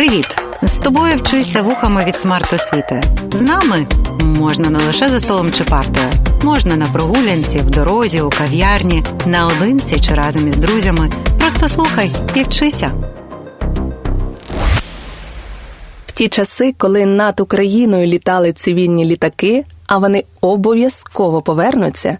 Привіт! З тобою вчися вухами від смарт-освіти. З нами можна не лише за столом чи партою, можна на прогулянці, в дорозі, у кав'ярні, наодинці чи разом із друзями. Просто слухай і вчися. Ті часи, коли над Україною літали цивільні літаки, а вони обов'язково повернуться,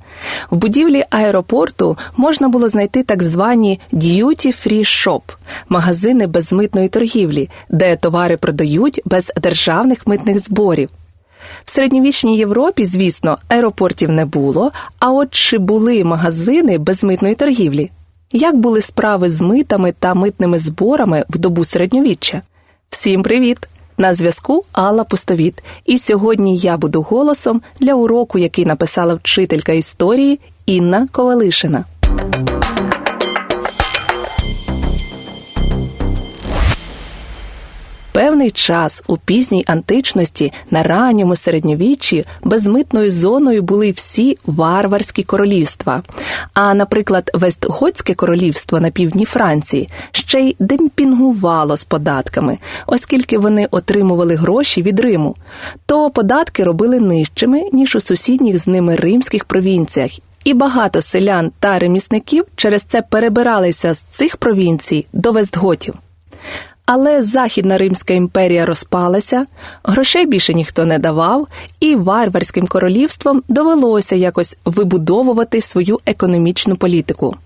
в будівлі аеропорту можна було знайти так звані «duty-free shop» – магазини безмитної торгівлі, де товари продають без державних митних зборів. В середньовічній Європі, звісно, аеропортів не було, а от чи були магазини безмитної торгівлі? Як були справи з митами та митними зборами в добу середньовіччя? Всім привіт! На зв'язку Алла Пустовіт. І сьогодні я буду голосом для уроку, який написала вчителька історії Інна Ковалишина. Певний час у пізній античності на ранньому середньовіччі безмитною зоною були всі варварські королівства. А, наприклад, Вестготське королівство на півдні Франції ще й демпінгувало з податками, оскільки вони отримували гроші від Риму, то податки робили нижчими ніж у сусідніх з ними римських провінціях. І багато селян та ремісників через це перебиралися з цих провінцій до Вестготів. Але Західна Римська імперія розпалася, грошей більше ніхто не давав, і варварським королівством довелося якось вибудовувати свою економічну політику.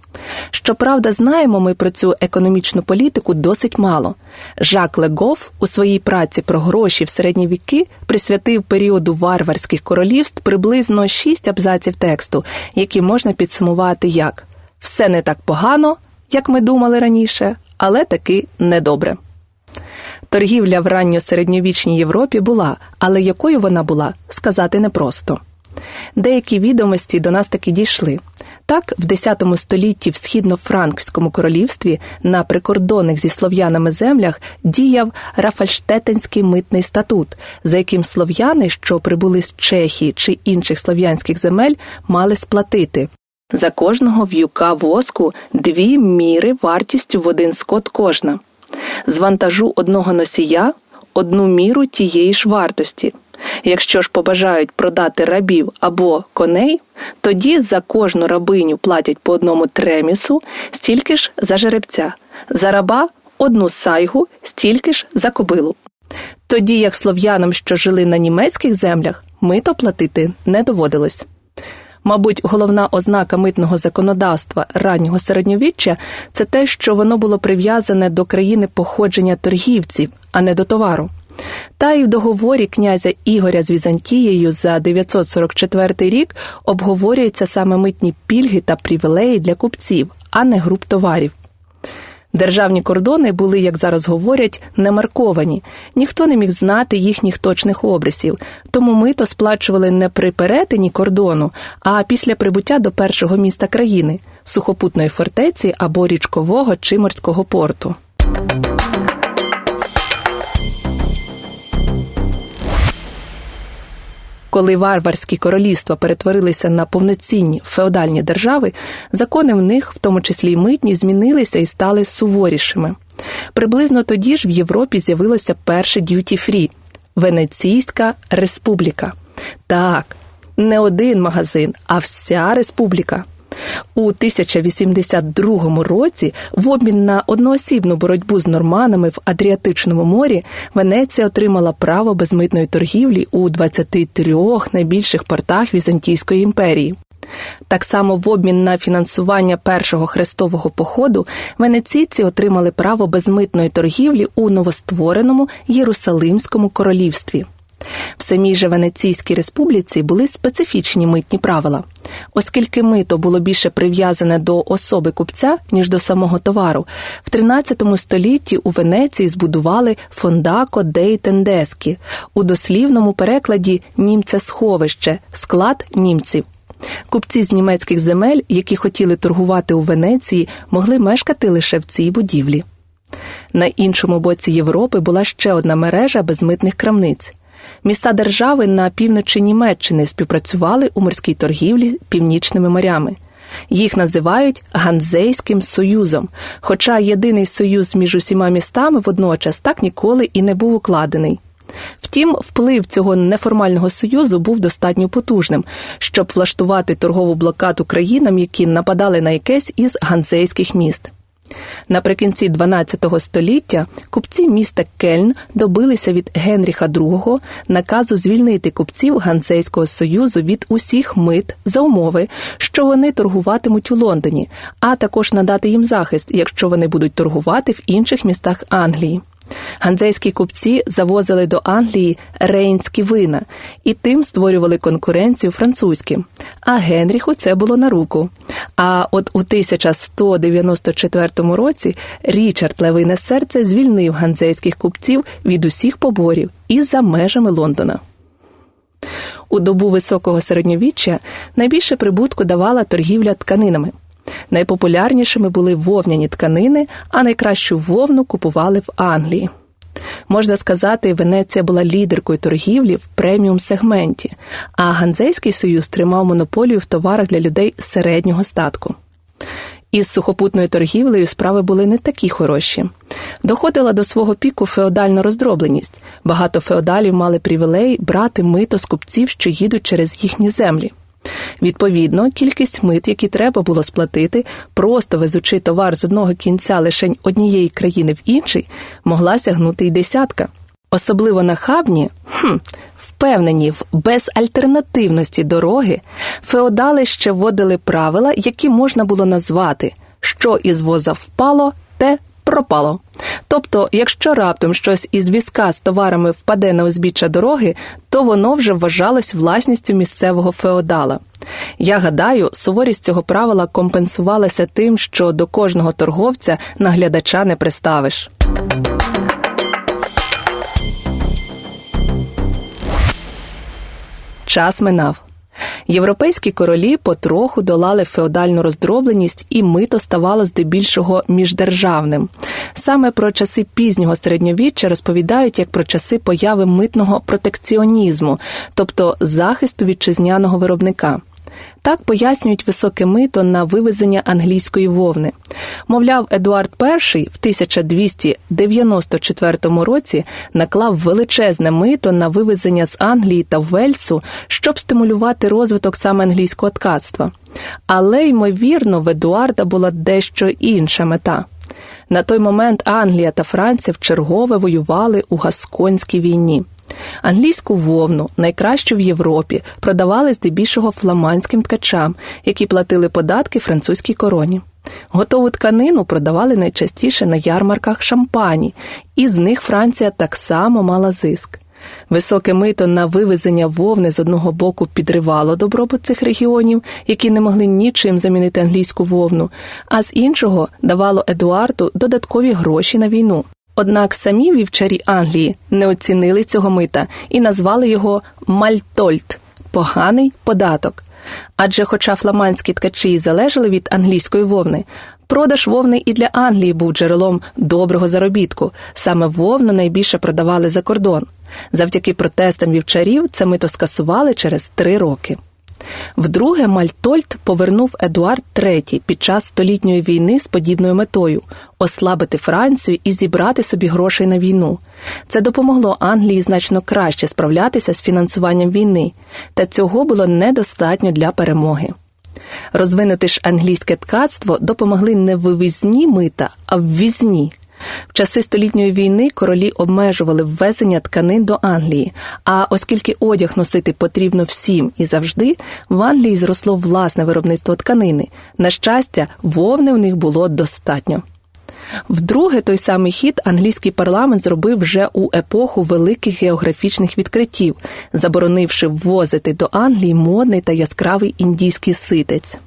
Щоправда, знаємо ми про цю економічну політику досить мало. Жак Легоф у своїй праці про гроші в середні віки присвятив періоду варварських королівств приблизно шість абзаців тексту, які можна підсумувати як все не так погано, як ми думали раніше, але таки недобре. Торгівля в ранньосередньовічній Європі була, але якою вона була, сказати непросто. Деякі відомості до нас таки дійшли. Так, в X столітті в східно-франкському королівстві на прикордонних зі слов'янами землях діяв Рафальштетенський митний статут, за яким слов'яни, що прибули з Чехії чи інших слов'янських земель, мали сплатити. За кожного в'юка воску дві міри вартістю в один скот кожна з вантажу одного носія одну міру тієї ж вартості. Якщо ж побажають продати рабів або коней, тоді за кожну рабиню платять по одному тремісу, стільки ж за жеребця, за раба одну сайгу, стільки ж за кобилу. Тоді як слов'янам, що жили на німецьких землях, мито платити не доводилось. Мабуть, головна ознака митного законодавства раннього середньовіччя це те, що воно було прив'язане до країни походження торгівців, а не до товару. Та й в договорі князя Ігоря з Візантією за 944 рік обговорюються саме митні пільги та привілеї для купців, а не груп товарів. Державні кордони були, як зараз говорять, не марковані. Ніхто не міг знати їхніх точних обрисів, тому мито сплачували не при перетині кордону, а після прибуття до першого міста країни сухопутної фортеці або річкового чи морського порту. Коли варварські королівства перетворилися на повноцінні феодальні держави, закони в них, в тому числі й митні, змінилися і стали суворішими. Приблизно тоді ж в Європі з'явилося перше д'юті-фрі – Венеційська республіка. Так, не один магазин, а вся республіка. У 1082 році в обмін на одноосібну боротьбу з норманами в Адріатичному морі Венеція отримала право безмитної торгівлі у 23 найбільших портах Візантійської імперії. Так само в обмін на фінансування першого хрестового походу венеційці отримали право безмитної торгівлі у новоствореному Єрусалимському королівстві. В самій же Венеційській республіці були специфічні митні правила. Оскільки мито було більше прив'язане до особи купця, ніж до самого товару, в 13 столітті у Венеції збудували фондако дей тендескі, у дослівному перекладі німце сховище, склад німців. Купці з німецьких земель, які хотіли торгувати у Венеції, могли мешкати лише в цій будівлі. На іншому боці Європи була ще одна мережа безмитних крамниць. Міста держави на півночі Німеччини співпрацювали у морській торгівлі північними морями. Їх називають Ганзейським союзом. Хоча єдиний союз між усіма містами водночас так ніколи і не був укладений. Втім, вплив цього неформального союзу був достатньо потужним, щоб влаштувати торгову блокаду країнам, які нападали на якесь із ганзейських міст. Наприкінці 12 століття купці міста Кельн добилися від Генріха II наказу звільнити купців Ганзейського союзу від усіх мит за умови, що вони торгуватимуть у Лондоні, а також надати їм захист, якщо вони будуть торгувати в інших містах Англії. Ганзейські купці завозили до Англії рейнські вина і тим створювали конкуренцію французьким. А Генріху це було на руку. А от у 1194 році Річард Левине серце звільнив ганзейських купців від усіх поборів і за межами Лондона. У добу високого середньовіччя найбільше прибутку давала торгівля тканинами. Найпопулярнішими були вовняні тканини, а найкращу вовну купували в Англії. Можна сказати, Венеція була лідеркою торгівлі в преміум сегменті, а Ганзейський союз тримав монополію в товарах для людей середнього статку. Із сухопутною торгівлею справи були не такі хороші. Доходила до свого піку феодальна роздробленість. Багато феодалів мали привілей брати мито з купців, що їдуть через їхні землі. Відповідно, кількість мит, які треба було сплатити, просто везучи товар з одного кінця лишень однієї країни в інший, могла сягнути й десятка. Особливо нахабні, хм, впевнені в безальтернативності дороги, феодали ще вводили правила, які можна було назвати що із воза впало, те пропало. Тобто, якщо раптом щось із візка з товарами впаде на узбіччя дороги, то воно вже вважалось власністю місцевого феодала. Я гадаю, суворість цього правила компенсувалася тим, що до кожного торговця наглядача не приставиш. Час минав. Європейські королі потроху долали феодальну роздробленість, і мито ставало здебільшого міждержавним. Саме про часи пізнього середньовіччя розповідають як про часи появи митного протекціонізму, тобто захисту вітчизняного виробника. Так пояснюють високе мито на вивезення англійської вовни. Мовляв, Едуард І в 1294 році наклав величезне мито на вивезення з Англії та Вельсу, щоб стимулювати розвиток саме англійського ткацтва. Але, ймовірно, в Едуарда була дещо інша мета. На той момент Англія та Франція вчергове воювали у Гасконській війні. Англійську вовну, найкращу в Європі, продавали здебільшого фламандським ткачам, які платили податки французькій короні. Готову тканину продавали найчастіше на ярмарках шампані, і з них Франція так само мала зиск. Високе мито на вивезення вовни з одного боку підривало добробут цих регіонів, які не могли нічим замінити англійську вовну, а з іншого давало Едуарду додаткові гроші на війну. Однак самі вівчарі Англії не оцінили цього мита і назвали його Мальтольт поганий податок. Адже, хоча фламандські ткачі залежали від англійської вовни, продаж вовни і для Англії був джерелом доброго заробітку. Саме вовну найбільше продавали за кордон. Завдяки протестам вівчарів це мито скасували через три роки. Вдруге Мальтольт повернув Едуард III під час столітньої війни з подібною метою ослабити Францію і зібрати собі грошей на війну. Це допомогло Англії значно краще справлятися з фінансуванням війни, та цього було недостатньо для перемоги. Розвинути ж англійське ткацтво допомогли не вивізні мита, а ввізні. В часи столітньої війни королі обмежували ввезення тканин до Англії. А оскільки одяг носити потрібно всім і завжди, в Англії зросло власне виробництво тканини. На щастя, вовни в них було достатньо. Вдруге, той самий хід англійський парламент зробив вже у епоху великих географічних відкриттів, заборонивши ввозити до Англії модний та яскравий індійський ситець.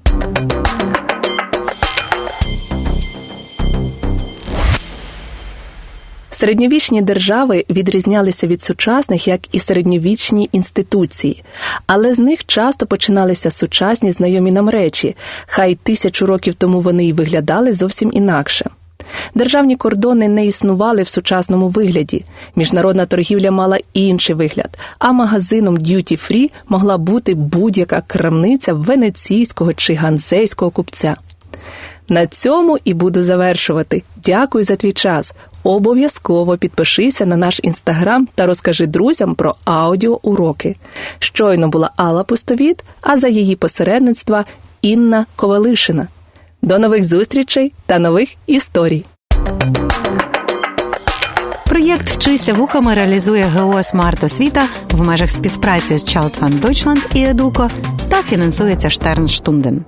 Середньовічні держави відрізнялися від сучасних як і середньовічні інституції, але з них часто починалися сучасні знайомі нам речі, хай тисячу років тому вони й виглядали зовсім інакше. Державні кордони не існували в сучасному вигляді. Міжнародна торгівля мала інший вигляд, а магазином Duty Free могла бути будь-яка крамниця венеційського чи ганзейського купця. На цьому і буду завершувати. Дякую за твій час. Обов'язково підпишися на наш інстаграм та розкажи друзям про аудіоуроки. Щойно була Алла Пустовіт, а за її посередництва Інна Ковалишина. До нових зустрічей та нових історій. Проєкт Вчися вухами реалізує ГО Смарт Освіта в межах співпраці з Child Fund Deutschland і Educo та фінансується Штернштунден.